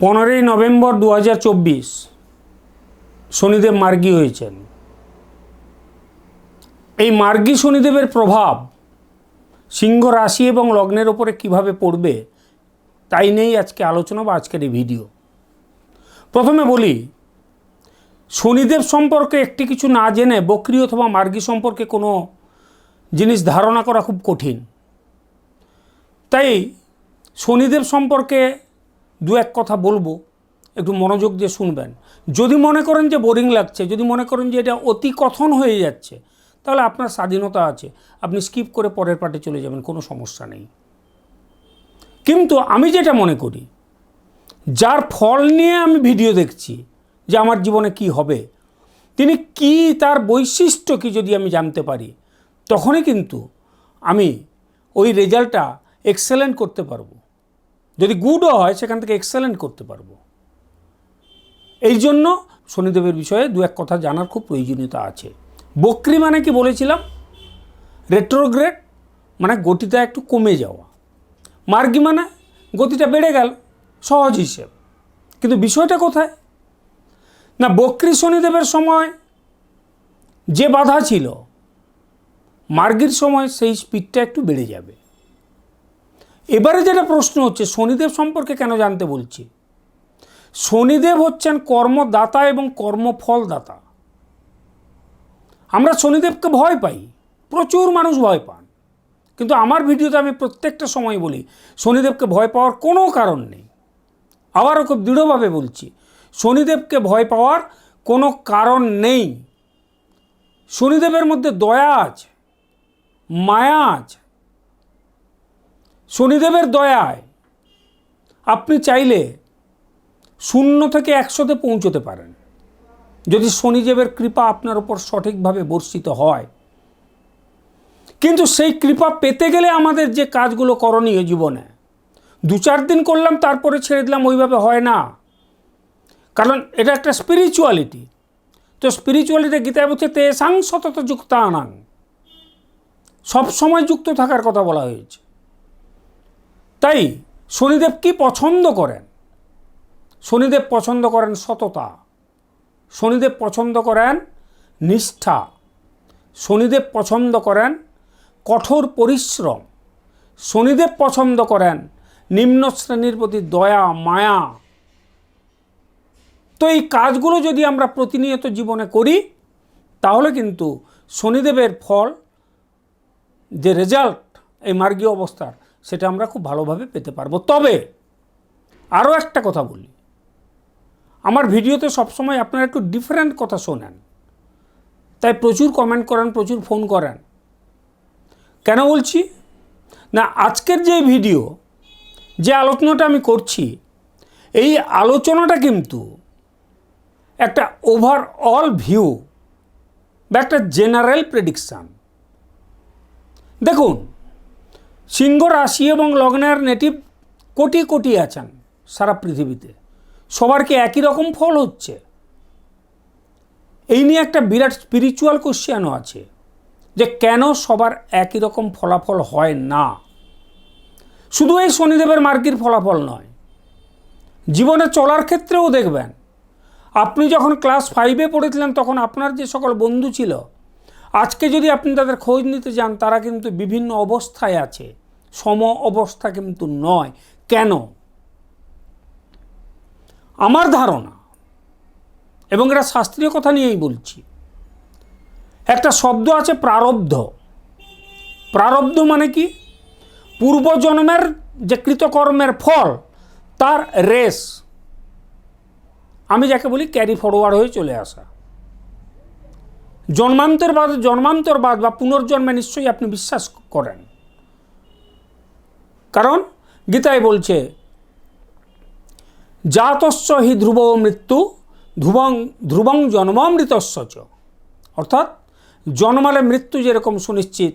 পনেরোই নভেম্বর দু হাজার চব্বিশ শনিদেব মার্গী হয়েছেন। এই মার্গী শনিদেবের প্রভাব সিংহ রাশি এবং লগ্নের ওপরে কীভাবে পড়বে তাই নেই আজকে আলোচনা বা আজকের এই ভিডিও। প্রথমে বলি, শনিদেব সম্পর্কে একটি কিছু না জেনে বক্রি অথবা মার্গী সম্পর্কে কোনো জিনিস ধারণা করা খুব কঠিন। তাই শনিদেব সম্পর্কে দু এক কথা বলব, একটু মনোযোগ দিয়ে শুনবেন। যদি মনে করেন যে বোরিং লাগছে, যদি মনে করেন যে এটা অতি কথন হয়ে যাচ্ছে, তাহলে আপনার স্বাধীনতা আছে। আপনি স্কিপ করে পরের পার্টে চলে যাবেন, কোনো সমস্যা নেই। কিন্তু আমি যেটা মনে করি, যার ফল নিয়ে আমি ভিডিও দেখছি যে আমার জীবনে কি হবে, তিনি কি তার বৈশিষ্ট্য কি যদি আমি জানতে পারি, তখনই কিন্তু আমি ওই রেজাল্টটা এক্সেলেন্ট করতে পারব। যদি গুডও হয়, সেখান থেকে এক্সেলেন্ট করতে পারব। এই জন্য শনিদেবের বিষয়ে দু এক কথা জানার খুব প্রয়োজনীয়তা আছে। বক্রি মানে কি বলেছিলাম? রেট্রোগ্রেড মানে গতিটা একটু কমে যাওয়া। মার্গি মানে গতিটা বেড়ে গেল, সহজ হিসেব। কিন্তু বিষয়টা কোথায়? না, বক্রি শনিদেবের সময় যে বাধা ছিল, মার্গির সময় সেই স্পিডটা একটু বেড়ে যাবে। এবারে যেটা প্রশ্ন হচ্ছে, শনিদেব সম্পর্কে কেন জানতে বলছি? শনিদেব হচ্ছেন কর্মদাতা এবং কর্মফলদাতা। আমরা শনিদেবকে ভয় পাই, প্রচুর মানুষ ভয় পান। কিন্তু আমার ভিডিওতে আমি প্রত্যেকটা সময় বলি, শনিদেবকে ভয় পাওয়ার কোনো কারণ নেই। আবারও খুব দৃঢ়ভাবে বলছি, শনিদেবকে ভয় পাওয়ার কোনো কারণ নেই। শনিদেবের মধ্যে দয়া আছে, মায়া আছে শনিদেবের দয়ায় আপনি চাইলে শূন্য থেকে একশোতে পৌঁছতে পারেন। যদি শনিদেবের কৃপা আপনার উপর সঠিকভাবে বর্ষিত হয়। কিন্তু সেই কৃপা পেতে গেলে আমাদের যে কাজগুলো করণীয় জীবনে, দু চার দিন করলাম, তারপরে ছেড়ে দিলাম, ওইভাবে হয় না। কারণ এটা একটা স্পিরিচুয়ালিটি তো স্পিরিচুয়ালিটি গীতায় বলছে, তেসাং সতত যুক্তানাং সবসময় যুক্ত থাকার কথা বলা হয়েছে। তাই শনিদেব কি পছন্দ করেন? শনিদেব পছন্দ করেন সততা। শনিদেব পছন্দ করেন নিষ্ঠা। শনিদেব পছন্দ করেন কঠোর পরিশ্রম। শনিদেব পছন্দ করেন নিম্ন শ্রেণির প্রতি দয়া, মায়া। তো এই কাজগুলো যদি আমরা প্রতিনিয়ত জীবনে করি, তাহলে কিন্তু শনিদেবের ফল, যে রেজাল্ট এই মার্গীয় অবস্থার সেটা আমরা খুব ভালোভাবে পেতে পারব। তবে আরও একটা কথা বলি। আমার ভিডিওতে সবসময় আপনারা একটু ডিফারেন্ট কথা শোনেন। তাই প্রচুর কমেন্ট করেন, প্রচুর ফোন করেন। কেন বলছি? না, আজকের যে ভিডিও যে আলোচনাটা আমি করছি, এই আলোচনাটা কিন্তু একটা ওভারঅল ভিউ বা একটা জেনারেল প্রেডিকশান দেখুন সিংহ রাশি এবং লগ্নের নেটিভ কোটি কোটি আছেন সারা পৃথিবীতে। সবার কি একই রকম ফল হচ্ছে? এই নিয়ে একটা বিরাট স্পিরিচুয়াল কোশ্চেনও আছে, যে কেন সবার একই রকম ফলাফল হয় না? শুধু এই শনিদেবের মার্গির ফলাফল নয়, জীবনে চলার ক্ষেত্রেও দেখবেন, আপনি যখন ক্লাস ফাইভে পড়েছিলেন তখন আপনার যে সকল বন্ধু ছিল আজকে যদি আপনি তাদের খোঁজ নিতে যান, তারা কিন্তু বিভিন্ন অবস্থায় আছে। সম অবস্থা কিন্তু নয়। কেন? আমার ধারণা, এবং এটা শাস্ত্রীয় কথা নিয়েই বলছি, একটা শব্দ আছে প্রারব্ধ। প্রারব্ধ মানে কি? পূর্বজন্মের যে কৃতকর্মের ফল, তার রেস আমি যাকে বলি ক্যারি ফরওয়ার্ড হয়ে চলে আসা। জন্মান্তর বাদ জন্মান্তর বাদ বা পুনর্জন্মে নিশ্চয়ই আপনি বিশ্বাস করেন। কারণ গীতায় বলছে জাতস্য হি ধ্রুব মৃত্যু, ধ্রুবং ধ্রুবং জন্মামৃতস্য অর্থাৎ জন্মালে মৃত্যু যেরকম সুনিশ্চিত,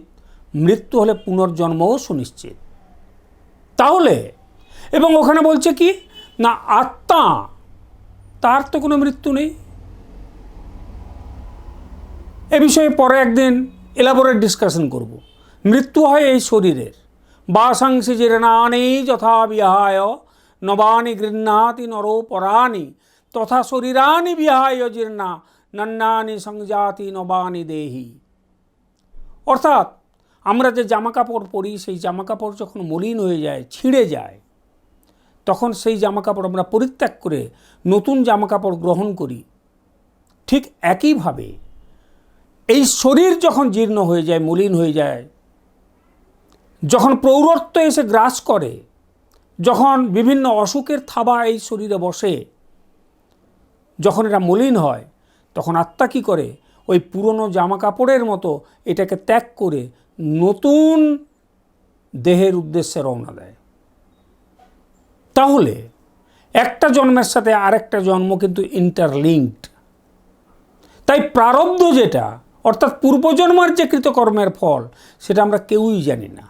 মৃত্যু হলে পুনর্জন্মও সুনিশ্চিত। তাহলে, এবং ওখানে বলছে কি, না, আত্মা, তার তো কোনো মৃত্যু নেই। এ বিষয়ে পরে একদিন এলাবোরেট ডিসকাশন করব। মৃত্যু হয় এই শরীরের। বাসাংসি জিরণানেই যথা বিহায় নবানি গৃহ্ণাতি নরোপরাণি তথা শরীরানি বিহায় জীর্ণা, নন্নানি সংজাতি নবানি দেহি। অর্থাৎ আমরা যে জামা কাপড় পরি, সেই জামা কাপড় যখন মলিন হয়ে যায়, ছিঁড়ে যায়, তখন সেই জামা কাপড় আমরা পরিত্যাগ করে নতুন জামা কাপড় গ্রহণ করি। ঠিক একইভাবে এই শরীর যখন জীর্ণ হয়ে যায়, মলিন হয়ে যায়, যখন প্রৌঢ়ত্ব এসে গ্রাস করে, যখন বিভিন্ন অসুখের থাবা এই শরীরে বসে, যখন এটা মলিন হয়, তখন আত্মা কী করে? ওই পুরনো জামা কাপড়ের মতো এটাকে ত্যাগ করে নতুন দেহের উদ্দেশ্যে রওনা দেয়। তাহলে একটা জন্মের সাথে আরেকটা জন্ম কিন্তু ইন্টারলিঙ্কড তাই প্রারব্ধ যেটা অর্থাৎ পূর্বজন্মার যে কৃতকর্মের ফল, সেটা আমরা কেউই জানি না।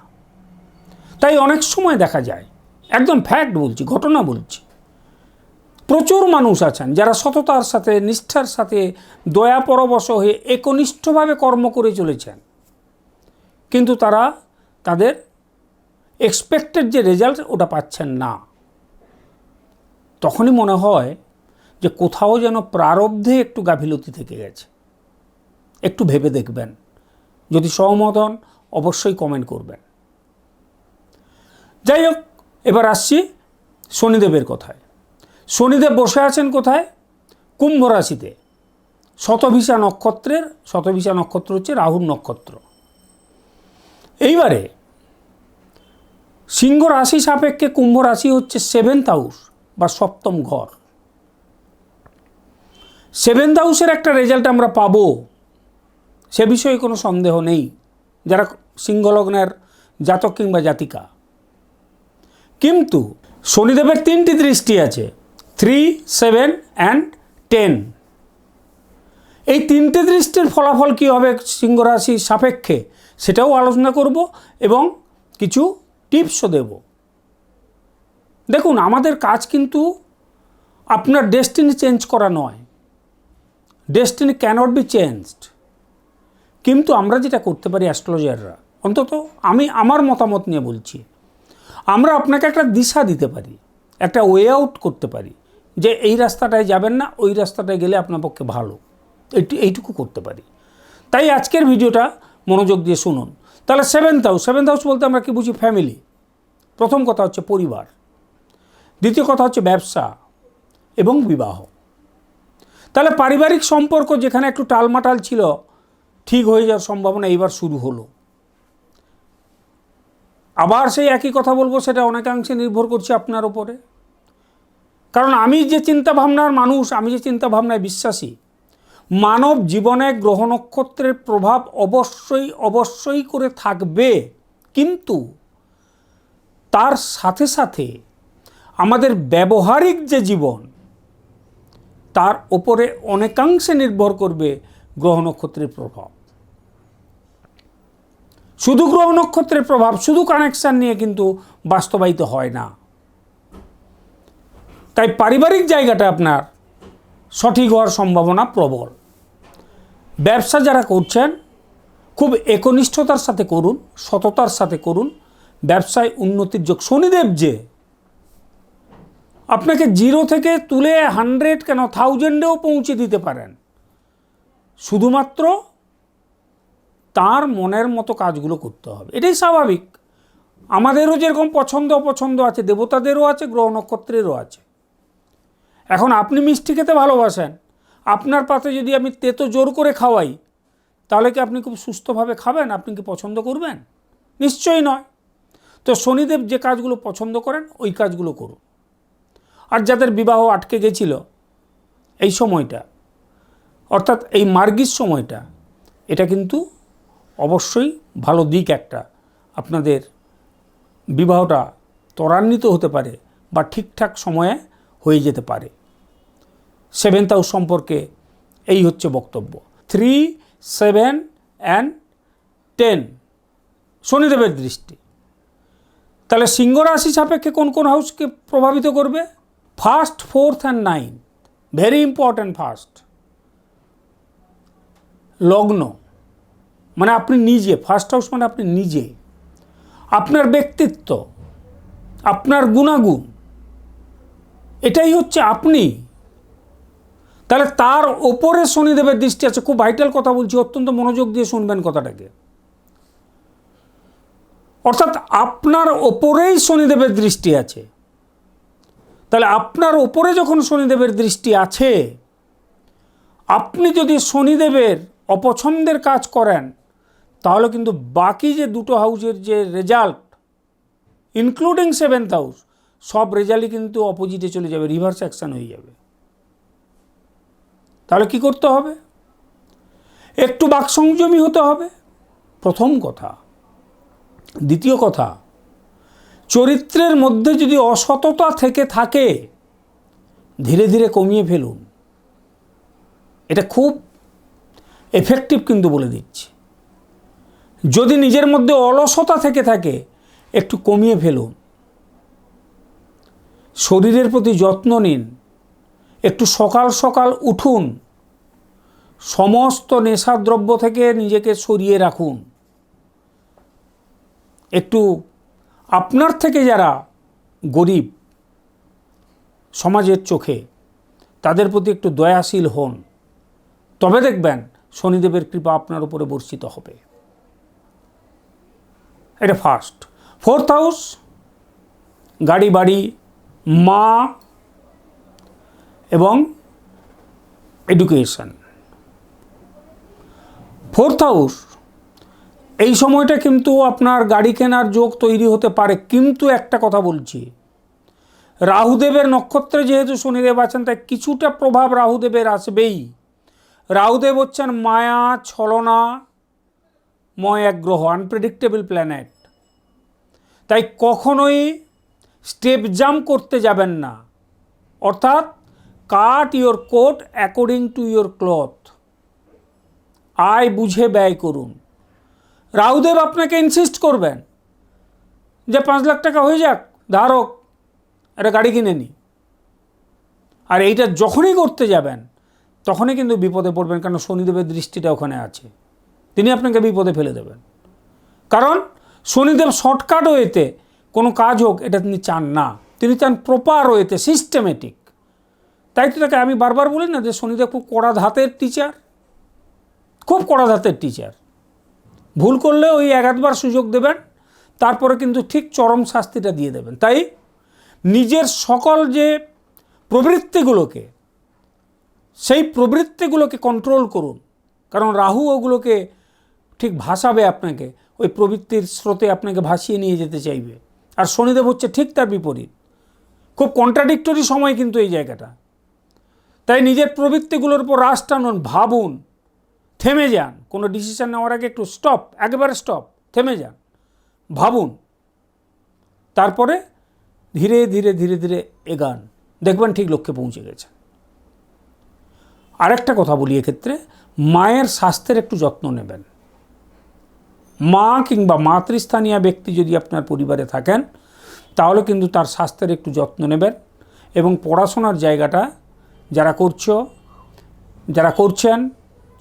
তাই অনেক সময় দেখা যায়, একদম ফ্যাক্ট বলছি, ঘটনা বলছি, প্রচুর মানুষ আছেন যারা সততার সাথে, নিষ্ঠার সাথে, দয়া পরবশ হয়ে একনিষ্ঠভাবে কর্ম করে চলেছেন। কিন্তু তারা তাদের এক্সপেক্টেড যে রেজাল্ট ওটা পাচ্ছেন না। তখনই মনে হয় যে কোথাও যেন প্রারব্ধে একটু গাফিলতি থেকে গেছে। একটু ভেবে দেখবেন। যদি সহমত হন, অবশ্যই কমেন্ট করবেন। যাই হোক, এবার আসছি শনিদেবের কথায়। শনিদেব বসে আছেন কোথায়? কুম্ভ রাশিতে। শতভিসা নক্ষত্রের, শতভিসা নক্ষত্র হচ্ছে রাহুর নক্ষত্র। এইবারে সিংহ রাশি সাপেক্ষে কুম্ভ রাশি হচ্ছে সেভেন্থ হাউস বা সপ্তম ঘর। সেভেন্থ হাউসের একটা রেজাল্ট আমরা পাবো। সে বিষয়ে কোনো সন্দেহ নেই, যারা সিংহলগ্নের জাতক কিংবা জাতিকা। কিন্তু শনিদেবের তিনটি দৃষ্টি আছে থ্রি সেভেন অ্যান্ড টেন এই তিনটে দৃষ্টির ফলাফল কী হবে সিংহরাশি সাপেক্ষে, সেটাও আলোচনা করব এবং কিছু টিপসও দেব। দেখুন, আমাদের কাজ কিন্তু আপনার ডেস্টিনি চেঞ্জ করা নয়। Destiny cannot be changed. কিন্তু আমরা যেটা করতে পারি অ্যাস্ট্রোলজাররা, অন্তত আমি আমার মতামত নিয়ে বলছি, আমরা আপনাকে একটা দিশা দিতে পারি, একটা ওয়ে আউট করতে পারি, যে এই রাস্তাটায় যাবেন না, ওই রাস্তাটায় গেলে আপনার পক্ষে ভালো। এইটু, এইটুকু করতে পারি। তাই আজকের ভিডিওটা মনোযোগ দিয়ে শুনুন। তাহলে সেভেন্থ হাউস সেভেন্থ হাউস বলতে আমরা কি বুঝি? ফ্যামিলি প্রথম কথা হচ্ছে পরিবার। দ্বিতীয় কথা হচ্ছে ব্যবসা এবং বিবাহ। তাহলে পারিবারিক সম্পর্ক যেখানে একটু টালমাটাল ছিল ঠিক হয়ে যাওয়ার সম্ভাবনা এইবার শুরু হলো। আবার সেই একই কথা বলব, সেটা অনেকাংশে নির্ভর করছে আপনার ওপরে কারণ আমি যে চিন্তা ভাবনার মানুষ, আমি যে চিন্তা ভাবনায় বিশ্বাসী, মানব জীবনে গ্রহ নক্ষত্রের প্রভাব অবশ্যই অবশ্যই করে থাকবে। কিন্তু তার সাথে সাথে আমাদের ব্যবহারিক যে জীবন, তার ওপরে অনেকাংশে নির্ভর করবে গ্রহ নক্ষত্রের প্রভাব। শুধু গ্রহ নক্ষত্রের প্রভাব, শুধু কানেকশান নিয়ে কিন্তু বাস্তবায়িত হয় না। তাই পারিবারিক জায়গাটা আপনার সঠিক হওয়ার সম্ভাবনা প্রবল। ব্যবসা যারা করছেন, খুব একনিষ্ঠতার সাথে করুন, সততার সাথে করুন। ব্যবসায় উন্নতির যোগ। শনিদেব যে, আপনাকে জিরো থেকে তুলে হান্ড্রেড কেন থাউজেন্ডেও পৌঁছে দিতে পারেন। শুধুমাত্র তার মনের মতো কাজগুলো করতে হবে। এটাই স্বাভাবিক। আমাদেরও যেরকম পছন্দ, অপছন্দ আছে, দেবতাদেরও আছে, গ্রহ নক্ষত্রেরও আছে। এখন আপনি মিষ্টি খেতে ভালোবাসেন, আপনার পাতে যদি আমি তেতো জোর করে খাওয়াই, তাহলে কি আপনি খুব সুস্থভাবে খাবেন? আপনি কি পছন্দ করবেন? নিশ্চয়ই নয়। তো শনিদেব যে কাজগুলো পছন্দ করেন, ওই কাজগুলো করুন। আর যাদের বিবাহ আটকে গেছিল, এই সময়টা অর্থাৎ এই মার্গির সময়টা, এটা কিন্তু অবশ্যই ভালো দিক একটা। আপনাদের বিবাহটা ত্বরান্বিত হতে পারে বা ঠিকঠাক সময়ে হয়ে যেতে পারে। সেভেন্থ হাউস সম্পর্কে এই হচ্ছে বক্তব্য। Three, seven and ten. শনিদেবের দৃষ্টি। তাহলে সিংহ রাশি সাপেক্ষে কোন কোন হাউসকে প্রভাবিত করবে? First, fourth and nine very important first. লগ্ন। মানে আপনি নিজে ফার্স্ট হাউস মানে আপনি নিজে। আপনার ব্যক্তিত্ব, আপনার গুণাগুণ, এটাই হচ্ছে আপনি। তাহলে তার ওপরে শনিদেবের দৃষ্টি আছে, খুব ভাইটাল কথা বলছি, অত্যন্ত মনোযোগ দিয়ে শুনবেন কথাটাকে। অর্থাৎ আপনার ওপরেই শনিদেবের দৃষ্টি আছে। তাহলে আপনার ওপরে যখন শনিদেবের দৃষ্টি আছে, আপনি যদি শনিদেবের অপছন্দের কাজ করেন, তাহলে কিন্তু বাকি যে দুটো হাউসের যে রেজাল্ট ইনক্লুডিং সেভেন্থ হাউস সব রেজাল্টই কিন্তু অপোজিটে চলে যাবে রিভার্স অ্যাকশন হয়ে যাবে। তাহলে কি করতে হবে? একটু বাকসংযমী হতে হবে। প্রথম কথা। দ্বিতীয় কথা, চরিত্রের মধ্যে যদি অসততা থেকে থাকে, ধীরে ধীরে কমিয়ে ফেলুন। এটা খুব এফেক্টিভ কিন্তু বলে দিচ্ছি। যদি নিজের মধ্যে অলসতা থেকে থাকে, একটু কমিয়ে ফেলুন। শরীরের প্রতি যত্ন নিন। একটু সকাল সকাল উঠুন। সমস্ত নেশাদ্রব্য থেকে নিজেকে সরিয়ে রাখুন। একটু আপনার থেকে যারা গরিব সমাজের চোখে, তাদের প্রতি একটু দয়াশীল হন। তবে দেখবেন শনিদেবের কৃপা আপনার উপরে বর্ষিত হবে। এটা ফার্স্ট ফোর্থ হাউস গাড়ি, বাড়ি, মা এবং এডুকেশন ফোর্থ হাউস এই সময়টা কিন্তু আপনার গাড়ি কেনার যোগ তৈরি হতে পারে, কিন্তু একটা কথা বলছি। রাহুদেবের নক্ষত্রে যেহেতু শনিদেব আছেন, তাই কিছুটা প্রভাব রাহুদেবের আসবেই। রাহুদেব হচ্ছেন মায়া, ছলনা, ময় এক গ্রহ আনপ্রেডিক্টেবল প্ল্যানেট তাই কখনোই স্টেপ জাম্প করতে যাবেন না। অর্থাৎ cut your coat according to your cloth আয় বুঝে ব্যয় করুন। রাহুদেব আপনাকে ইনসিস্ট করবেন যে পাঁচ লাখ টাকা হয়ে যাক, ধারক, একটা গাড়ি কিনে নি। আর এইটা যখনই করতে যাবেন তখনই কিন্তু বিপদে পড়বেন কারণ শনিদেবের দৃষ্টিটা ওখানে আছে। তিনি আপনাকে বিপদে ফেলে দেবেন। কারণ শনিদেব শর্টকাট ওয়েতে কোনো কাজ হোক, এটা তিনি চান না। তিনি চান প্রপার ওয়েতে সিস্টেমেটিক তাই তো তাকে আমি বারবার বলি না যে শনিদেব খুব কড়া ধাতের টিচার খুব কড়া ধাতের টিচার ভুল করলে ওই এক আধবার সুযোগ দেবেন, তারপরে কিন্তু ঠিক চরম শাস্তিটা দিয়ে দেবেন। তাই নিজের সকল যে প্রবৃত্তিগুলোকে সেই প্রবৃত্তিগুলোকে কন্ট্রোল করুন। কারণ রাহু ওগুলোকে ঠিক ভাসাবে আপনাকে, ওই প্রবৃত্তির স্রোতে আপনাকে ভাসিয়ে নিয়ে যেতে চাইবে। আর শনিদেব হচ্ছে ঠিক তার বিপরীত। খুব কন্ট্রাডিক্টরি সময় কিন্তু এই জায়গাটা। তাই নিজের প্রবৃত্তিগুলোর উপর রাশ টানুন, ভাবুন, থেমে যান। কোনো ডিসিশন নেওয়ার আগে একটু স্টপ একেবারে স্টপ থেমে যান, ভাবুন। তারপরে ধীরে ধীরে ধীরে ধীরে এগান। দেখবেন ঠিক লক্ষ্যে পৌঁছে গেছে। আরেকটা কথা বলি এক্ষেত্রে, মায়ের স্বাস্থ্যের একটু যত্ন নেবেন। মা কিংবা মাতৃস্থানীয় ব্যক্তি যদি আপনার পরিবারে থাকেন, তাহলে কিন্তু তার স্বাস্থ্যের একটু যত্ন নেবেন এবং পড়াশোনার জায়গাটা যারা করছ, যারা করছেন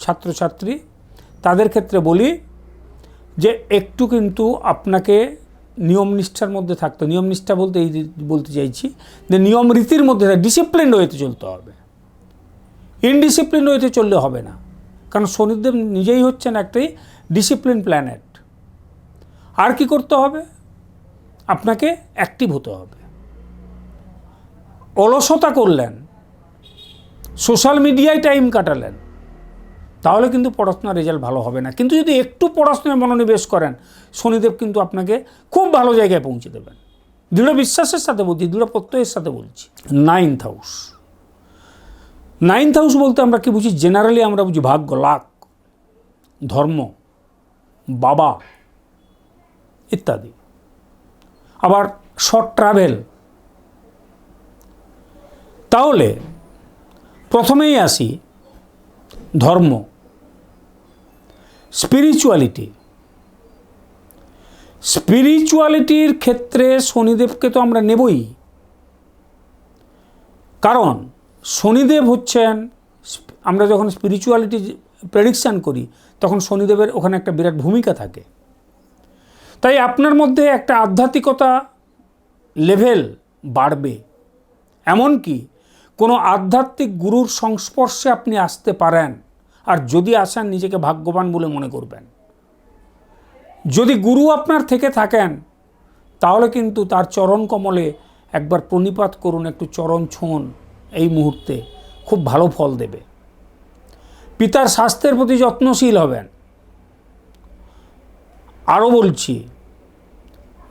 ছাত্রছাত্রী, তাদের ক্ষেত্রে বলি যে একটু কিন্তু আপনাকে নিয়ম নিষ্ঠার মধ্যে থাকতে, নিয়ম নিষ্ঠা বলতে এই বলতে চাইছি যে নিয়ম রীতির মধ্যে ডিসিপ্লিন ওয়েতে চলতে হবে। ইনডিসিপ্লিন ওয়েতে চললে হবে না। কারণ শনিদেব নিজেই হচ্ছেন একটি ডিসিপ্লিন প্ল্যানেট আর কি করতে হবে? আপনাকে অ্যাক্টিভ হতে হবে। অলসতা করলেন। সোশ্যাল মিডিয়ায় টাইম কাটালেন। তাহলে কিন্তু পড়াশোনার রেজাল্ট ভালো হবে না। কিন্তু যদি একটু পড়াশোনায় মনোনিবেশ করেন, শনিদেব কিন্তু আপনাকে খুব ভালো জায়গায় পৌঁছে দেবেন। দৃঢ় বিশ্বাসের সাথে বলছি, দৃঢ় প্রত্যয়ের সাথে বলছি। নাইন্থ হাউস নাইন্থ হাউস বলতে আমরা কি বুঝি? জেনারেলি আমরা বুঝি ভাগ্য লাক ধর্ম, বাবা ইত্যাদি। আবার শর্ট ট্রাভেল তাহলে প্রথমেই আসি ধর্ম স্পিরিচুয়ালিটি স্পিরিচুয়ালিটির ক্ষেত্রে শনিদেবকে তো আমরা নেবই। কারণ শনিদেব হচ্ছেন, আমরা যখন স্পিরিচুয়ালিটি প্রেডিকশান করি, তখন শনিদেবের ওখানে একটা বিরাট ভূমিকা থাকে। তাই আপনার মধ্যে একটা আধ্যাত্মিকতা লেভেল বাড়বে। এমনকি কোনো আধ্যাত্মিক গুরুর সংস্পর্শে আপনি আসতে পারেন, আর যদি আসেন, নিজেকে ভাগ্যবান বলে মনে করবেন। যদি গুরু আপনার থেকে থাকেন, তাহলে কিন্তু তার চরণ কমলে একবার প্রণিপাত করুন, একটু চরণ ছোঁন। এই মুহূর্তে খুব ভালো ফল দেবে। পিতার স্বাস্থ্যের প্রতি যত্নশীল হবেন। আরও বলছি,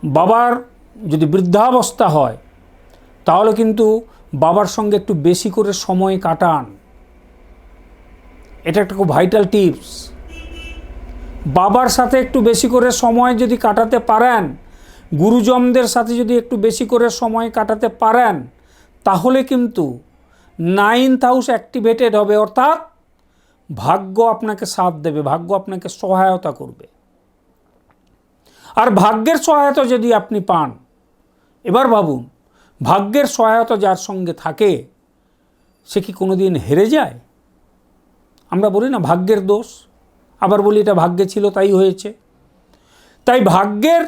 বাবার যদি বৃদ্ধাবস্থা হয়, তাহলে কিন্তু বাবার সঙ্গে একটু বেশি করে সময় কাটান। এটা একটা খুব ভাইটাল টিপস। বাবার সাথে একটু বেশি করে সময় যদি কাটাতে পারেন, গুরুজনদের সাথে যদি একটু বেশি করে সময় কাটাতে পারেন, তাহলে কিন্তু নাইনথ হাউস অ্যাক্টিভেটেড হবে, অর্থাৎ ভাগ্য আপনাকে সাথ দেবে, ভাগ্য আপনাকে সহায়তা করবে। আর ভাগ্যের সহায়তা যদি আপনি পান, এবার ভাবুন, ভাগ্যের সহায়তা যার সঙ্গে থাকে, সে কি কোনো দিন হেরে যায়? আমরা বলি না ভাগ্যের দোষ, আবার বলি এটা ভাগ্যে ছিল, তাই হয়েছে। তাই ভাগ্যের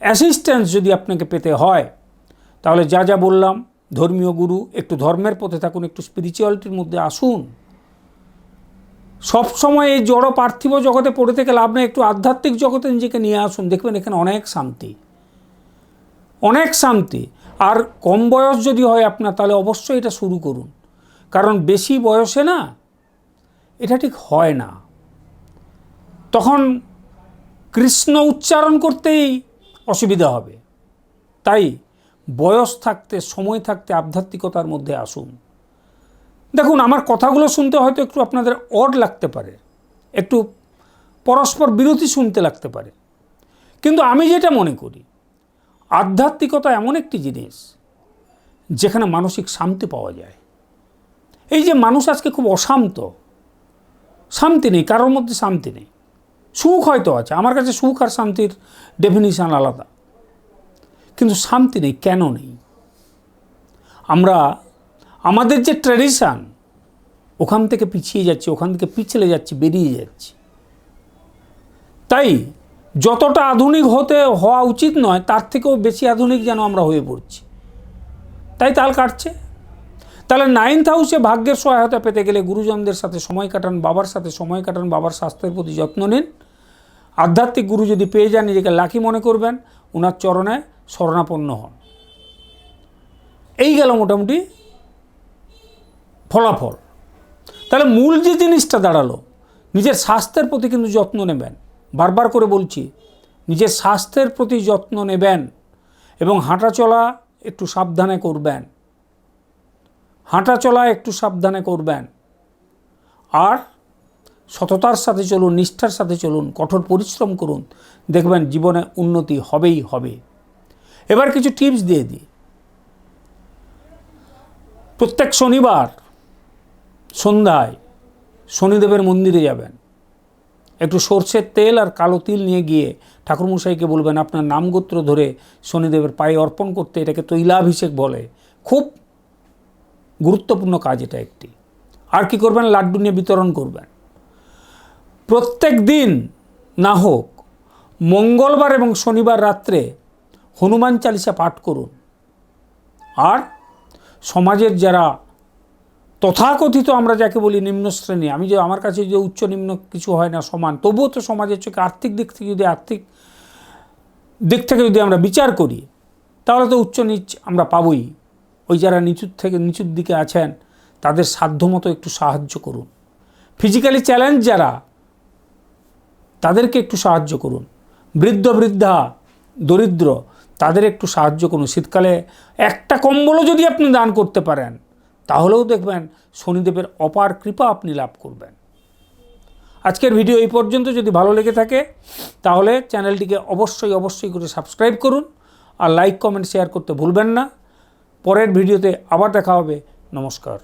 অ্যাসিস্ট্যান্স যদি আপনাকে পেতে হয়, তাহলে যা যা বললাম ধর্মীয় গুরু, একটু ধর্মের পথে থাকুন, একটু স্পিরিচুয়ালিটির মধ্যে আসুন। সবসময় এই জড় পার্থিব জগতে পড়ে থেকে লাভ নেই, একটু আধ্যাত্মিক জগতে নিজেকে নিয়ে আসুন। দেখবেন এখানে অনেক শান্তি। অনেক শান্তি। আর কম বয়স যদি হয় আপনার, তাহলে অবশ্যই এটা শুরু করুন। কারণ বেশি বয়সে না, এটা ঠিক হয় না। তখন কৃষ্ণ উচ্চারণ করতেই অসুবিধা হবে। তাই বয়স থাকতে, সময় থাকতে, আধ্যাত্মিকতার মধ্যে আসুন। দেখুন, আমার কথাগুলো শুনতে হয়তো একটু আপনাদের অড লাগতে পারে। একটু পরস্পর বিরতি শুনতে লাগতে পারে। কিন্তু আমি যেটা মনে করি, আধ্যাত্মিকতা এমন একটি জিনিস যেখানে মানসিক শান্তি পাওয়া যায়। এই যে মানুষ আজকে খুব অশান্ত, শান্তি নেই, কারোর মধ্যে শান্তি নেই। সুখ হয়তো আছে, আমার কাছে সুখ আর শান্তির ডেফিনিশান আলাদা। কিন্তু শান্তি নেই, কেন নেই? আমরা, আমাদের যে ট্র্যাডিশান ওখান থেকে পিছিয়ে যাচ্ছি, ওখান থেকে পিছলে যাচ্ছি, বেরিয়ে যাচ্ছি। তাই যতটা আধুনিক হতে, হওয়া উচিত নয়, তার থেকেও বেশি আধুনিক যেন আমরা হয়ে পড়ছি। তাই তাল কাটছে। তাহলে নাইন্থ হাউসে ভাগ্যের সহায়তা পেতে গেলে গুরুজনদের সাথে সময় কাটান, বাবার সাথে সময় কাটান, বাবার স্বাস্থ্যের প্রতি যত্ন নিন। আধ্যাত্মিক গুরু যদি পেয়ে যান, নিজেকে লাকি মনে করবেন, ওনার চরণে শরণাপন্ন হন। এই গেল মোটামুটি ফলাফল। তাহলে মূল যে জিনিসটা দাঁড়াল, নিজের স্বাস্থ্যের প্রতি কিন্তু যত্ন নেবেন। বারবার করে বলছি, নিজের স্বাস্থ্যের প্রতি যত্ন নেবেন এবং হাঁটা চলা একটু সাবধানে করবেন। হাঁটা চলা একটু সাবধানে করবেন। আর সততার সাথে চলুন, নিষ্ঠার সাথে চলুন, কঠোর পরিশ্রম করুন। দেখবেন জীবনে উন্নতি হবেই হবে। এবার কিছু টিপস দিয়ে দিই। প্রত্যেক শনিবার সন্ধ্যায় শনিদেবের মন্দিরে যাবেন। একটু সর্ষের তেল আর কালো তিল নিয়ে গিয়ে ঠাকুরমশাইকে বলবেন, আপনার নামগোত্র ধরে শনিদেবের পায়ে অর্পণ করতে এটাকে তৈলাভিষেক বলে। খুব গুরুত্বপূর্ণ কাজ এটা একটি। আর কি করবেন? লাড্ডু নিয়ে বিতরণ করবেন। প্রত্যেক দিন না হোক, মঙ্গলবার এবং শনিবার রাত্রে হনুমান চালিসা পাঠ করুন। আর সমাজের যারা তথাকথিত আমরা যাকে বলি নিম্ন শ্রেণি, আমি যে আমার কাছে যে উচ্চ নিম্ন কিছু হয় না সমান, তবুও তো সমাজের চোখে আর্থিক দিক থেকে যদি আর্থিক দিক থেকে যদি আমরা বিচার করি, তাহলে তো উচ্চ নিচ আমরা পাবই। ওই যারা নিচুর থেকে নিচুর দিকে আছেন, তাদের সাধ্যমতো একটু সাহায্য করুন। ফিজিক্যালি চ্যালেঞ্জ যারা, তাদেরকে একটু সাহায্য করুন। বৃদ্ধ বৃদ্ধা, দরিদ্র তাদের একটু সাহায্য করুন। শীতকালে একটা কম্বলও যদি আপনি দান করতে পারেন, তাহলেও দেখবেন শনিদেবের অপার কৃপা আপনি লাভ করবেন। আজকের ভিডিও এই পর্যন্ত। যদি ভালো লেগে থাকে, তাহলে চ্যানেলটিকে অবশ্যই অবশ্যই করে সাবস্ক্রাইব করুন আর লাইক, কমেন্ট, শেয়ার করতে ভুলবেন না। পরের ভিডিওতে আবার দেখা হবে। নমস্কার।